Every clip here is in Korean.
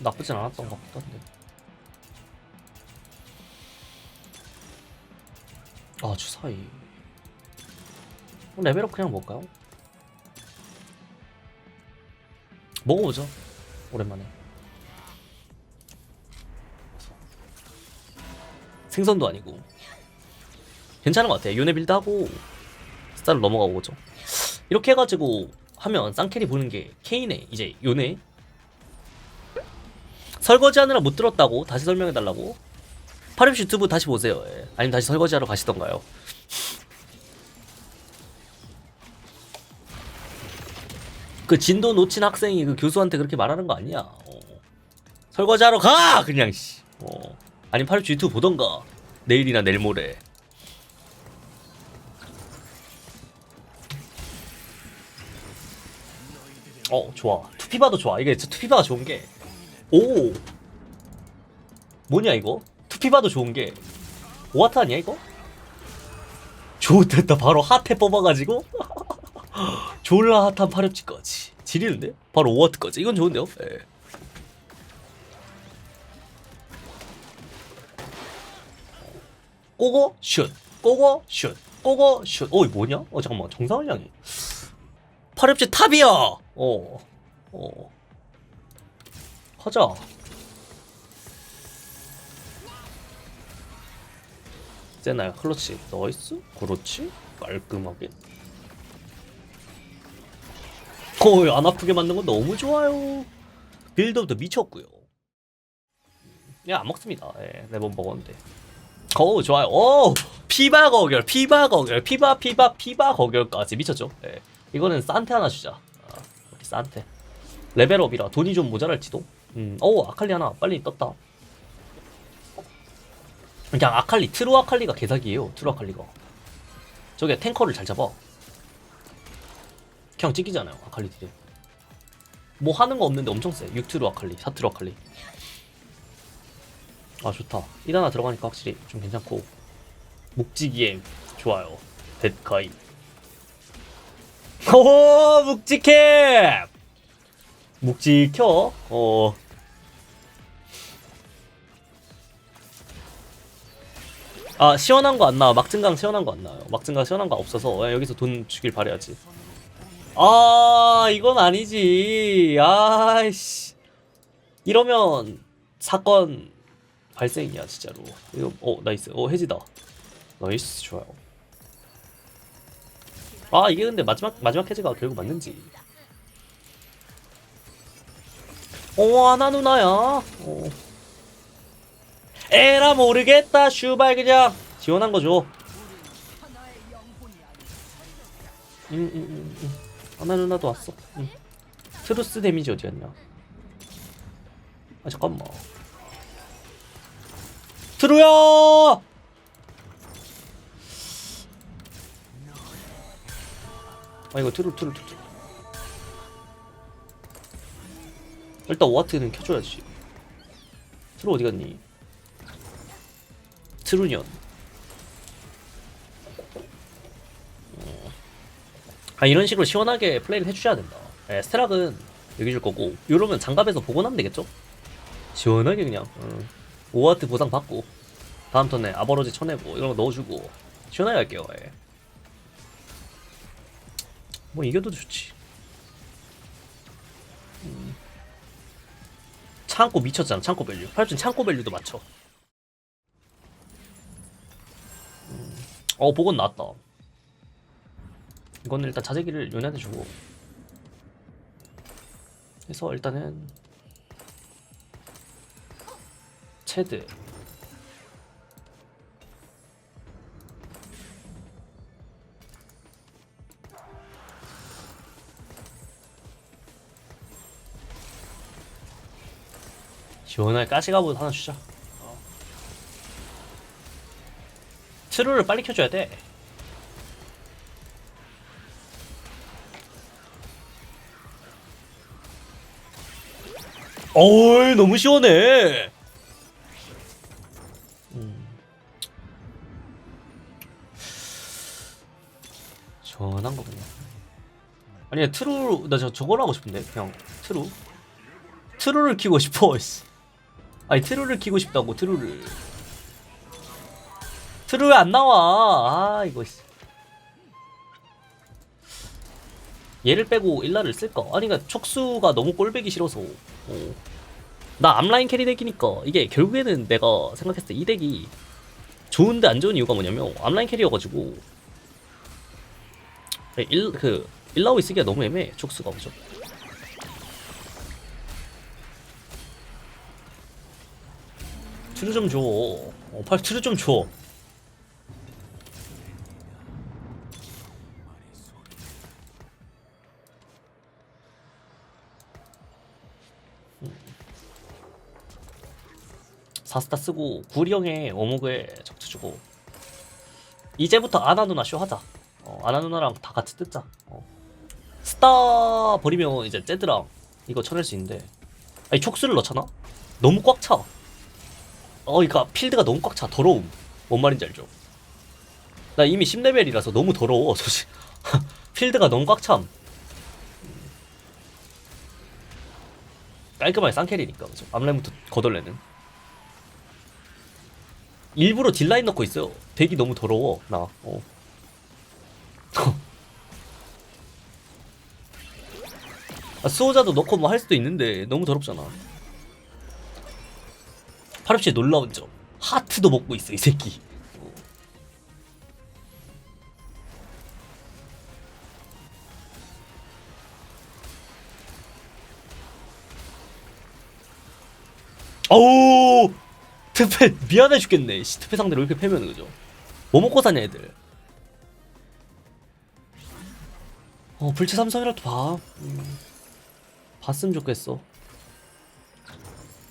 나쁘진 않았던 것 같던데. 아 주사위. 그럼 레벨업 그냥 먹을까요? 먹어보죠. 오랜만에. 생선도 아니고 괜찮은 것 같아요. 요네 빌드 하고 스타를 넘어가고 오죠. 이렇게 해가지고 하면 쌍캐리 보는 게 케인의 이제 요네 설거지하느라 못 들었다고 다시 설명해달라고 파렴 유튜브 다시 보세요. 예. 아니면 다시 설거지하러 가시던가요. 그 진도 놓친 학생이 그 교수한테 그렇게 말하는 거 아니야. 어. 설거지하러 가 그냥 씨. 어. 아니 파렴 유튜브 보던가 내일이나 내일 모레. 어 좋아 투피바도 좋아 이게 투피바가 좋은 게 오! 뭐냐 이거? 투피바도 좋은 게 오아트 아니야 이거? 좋됐다 바로 핫해 뽑아가지고? 졸라 핫한 파렴치까지. 지리는데? 바로 오아트까지. 이건 좋은데요? 예. 꼬고 슛. 꼬고 슛. 꼬고 슛 어 이거 뭐냐? 어 잠깐만. 정상훈량이 파렴치 탑이야! 어. 어. 하자. 세나야 클러치 나이스 그렇지? 깔끔하게. 어이 안 아프게 만든 건 너무 좋아요. 빌드업도 미쳤고요. 야안 먹습니다. 예, 네번 먹었는데. 어우 좋아요. 오 피바 거결 피바 거결 피바 피바 피바 거결까지 미쳤죠. 예. 이거는 산테 하나 주자. 아, 산테. 레벨업이라 돈이 좀 모자랄지도. 음, 어 아칼리 하나 빨리 떴다. 그냥 아칼리 트루 아칼리가 개사기예요. 트루 아칼리가. 저게 탱커를 잘 잡아. 그냥 찍히잖아요. 아칼리 딜에. 뭐 하는 거 없는데 엄청 세. 6트루 아칼리, 4트루 아칼리. 아 좋다. 1 하나 들어가니까 확실히 좀 괜찮고. 묵직이엠 좋아요. 데카이. 오 묵직해. 묵직혀. 어. 아 시원한 거 안 나와. 막증강 시원한 거 안 나와요. 막증강 시원한 거 없어서 야, 여기서 돈 주길 바래야지. 아 이건 아니지. 아이씨. 이러면 사건 발생이야 진짜로. 이거 어 나이스. 어 해지다. 나이스 좋아요. 아 이게 근데 마지막 마지막 해지가 결국 맞는지. 어, 하나 누나야. 어. 에라 모르겠다. 슈발 그냥 지원한 거죠. 음, 음, 음, 음. 하나 누나도 왔어. 음. 트루스 데미지 어디 갔냐? 아 잠깐만. 트루야! 아 이거 트루 트루 트루. 일단 오아트는 켜줘야지. 트루 어디 갔니? 트루년. 어. 아 이런 식으로 시원하게 플레이를 해주셔야 된다. 예, 스테락은 여기 줄 거고 이러면 장갑에서 나면 되겠죠? 시원하게 그냥 어. 오아트 보상 받고 다음 턴에 아버러지 쳐내고 이런 거 넣어주고 시원하게 할게요. 예. 뭐 이겨도 좋지. 창고 미쳤잖아 창고 밸류 8준 창고 밸류도 맞춰 음. 어 복원 나왔다. 이거는 일단 자재기를 연애한테 주고. 해서 일단은 체드. 시원하게 가시가보드 하나 주자. 어. 트루를 빨리 켜줘야 돼. 어이 너무 시원해. 음. 시원한 거 그냥. 아니 트루 나 저 저걸 하고 싶은데 그냥 트루. 트루를 키고 싶어 씨. 아니 트루를 키고 싶다고 트루를 트루 왜 안 나와 아 이거 씨. 얘를 빼고 일라를 쓸까? 아니 그니까 촉수가 너무 꼴배기 싫어서 어. 나 앞라인 캐리 덱이니까 이게 결국에는 내가 생각했을 때 이 덱이 좋은데 안 좋은 이유가 뭐냐면 앞라인 캐리여가지고 일, 그 일라오이 쓰기가 너무 애매해 촉수가 그죠? 트루 좀 줘. 어, 빨리 트루 좀 줘. 사스타 쓰고 구리형에 어묵에 적투 주고 이제부터 아나 누나 쇼 하자. 어, 아나 누나랑 다 같이 뜯자. 어. 스타 버리면 이제 쟤드랑 이거 쳐낼 수 있는데 아니 촉수를 넣잖아? 너무 꽉 차. 어, 그러니까 필드가 너무 꽉 차. 더러움. 뭔 말인지 알죠? 나 이미 10레벨이라서 너무 더러워. 솔직히. 필드가 너무 꽉 참. 깔끔하게 쌍캐리니까 그죠? 앞라인부터 거덜내는. 일부러 딜라인 넣고 있어요. 덱이 너무 더러워. 나. 어. 아, 수호자도 넣고 뭐 할 수도 있는데 너무 더럽잖아. 파르시의 놀라운 점 하트도 먹고 있어 이 새끼 어우 트페 미안해 죽겠네 씨, 트페 상대로 이렇게 패면 그죠 뭐 먹고 사냐 애들 어 불치 삼성이라도 봐 음, 봤으면 좋겠어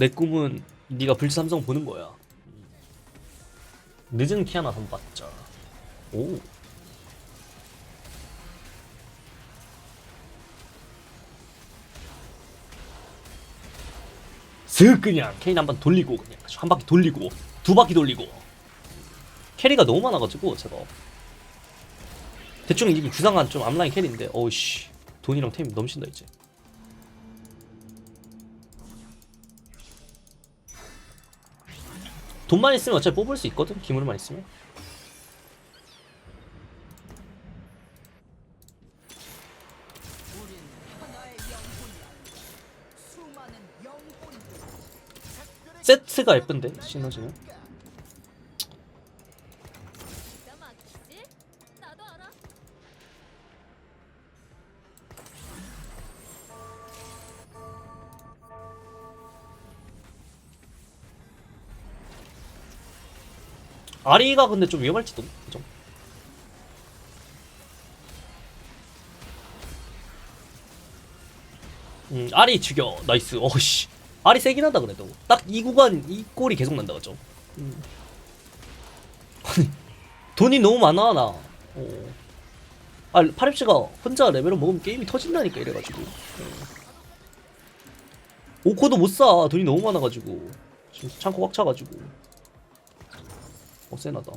내 꿈은 네가 불치 삼성 보는 거야. 늦은 키아나 선봤자. 오. 슥 그냥 케인 한 번 돌리고 그냥 한 바퀴 돌리고 두 바퀴 돌리고. 캐리가 너무 많아가지고 제가. 대충 이게 구상한 좀 앞라인 캐리인데 어우씨. 돈이랑 템이 넘친다 이제. 돈만 있으면 어차피 뽑을 수 있거든 기물만 있으면 세트가 예쁜데 시너지는. 아리가 근데 좀 위험할지도 그죠? 음 아리 죽여 나이스 어씨 아리 세긴 하다 그래도 딱 이 구간 이 골이 계속 난다 그죠? 음. 아니 돈이 너무 많아 나 어. 아 파립씨가 혼자 레벨업 먹으면 게임이 터진다니까 이래가지고 어. 오코도 못사 돈이 너무 많아가지고 지금 창고 꽉 차가지고 어 세나다.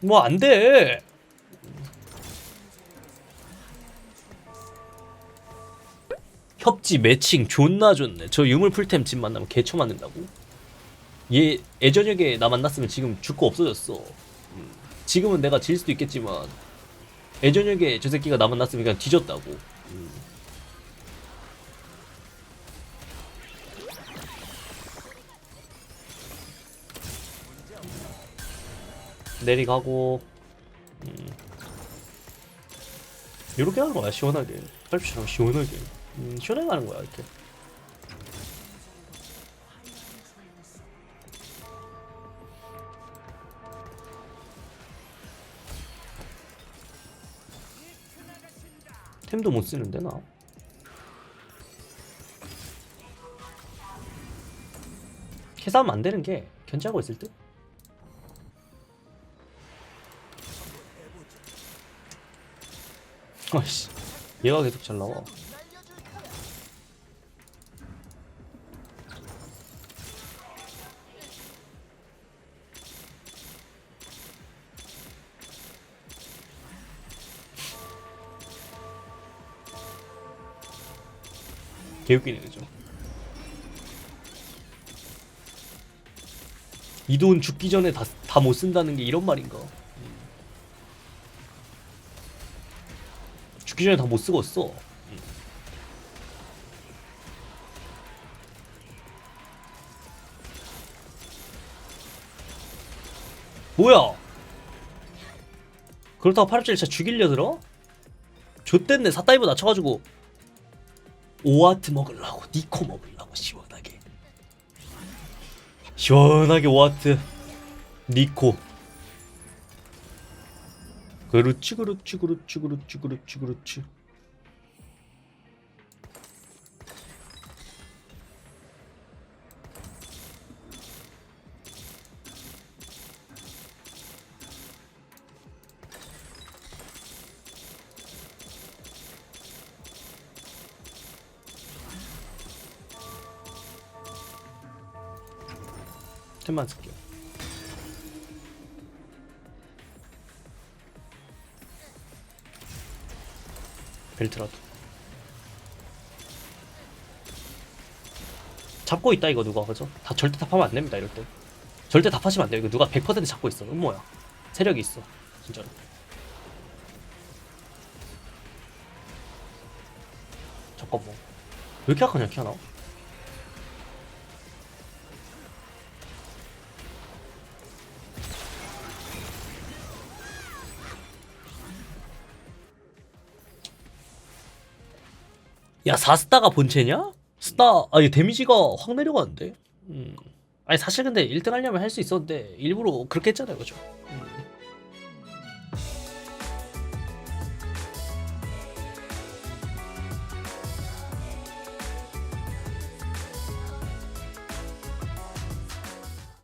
뭐 안돼 협지 매칭 존나 좋네. 저 유물 풀템 집 만나면 개쳐 맞는다고? 얘 예전역에 나 만났으면 지금 죽고 없어졌어. 음, 지금은 내가 질 수도 있겠지만 예전역에 저 새끼가 나 만났으면 그냥 뒤졌다고. 음. 내리가고. 음. 이렇게 하는 거야 시원하게. 팔피처럼 시원하게 음, 시원하게 하는 거야 이렇게 템도 못 쓰는데 나? 계산하면 안 되는 게 견제하고 있을 듯? 아이씨 얘가 계속 잘 나와 개웃기네 그죠 이 돈 죽기 전에 다 다 못 쓴다는 게 이런 말인가 음. 죽기 전에 다 못 쓰겠어 음. 뭐야 그렇다고 파랍질 진짜 죽이려 들어? 좆됐네 사다이브 낮춰가지고 오아트 먹으려고 니코 먹으려고 시원하게. 시원하게 오아트 니코. 그렇지 그렇지 그렇지 그렇지 그렇지. 그렇지 템만 쓸게요. 벨트라도. 잡고 있다 이거 누가 그죠? 다 절대 답하면 안 됩니다 이럴 때. 절대 답하시면 안 돼요. 이거 누가 100% 잡고 있어. 음모야. 세력이 있어 진짜로. 잠깐만. 왜 이렇게 약하냐 키아나 야 사스타가 본체냐? 스타 아니 데미지가 확 내려가는데 음. 아니 사실 근데 1등 하려면 할 수 있었는데 일부러 그렇게 했잖아요 그죠 음.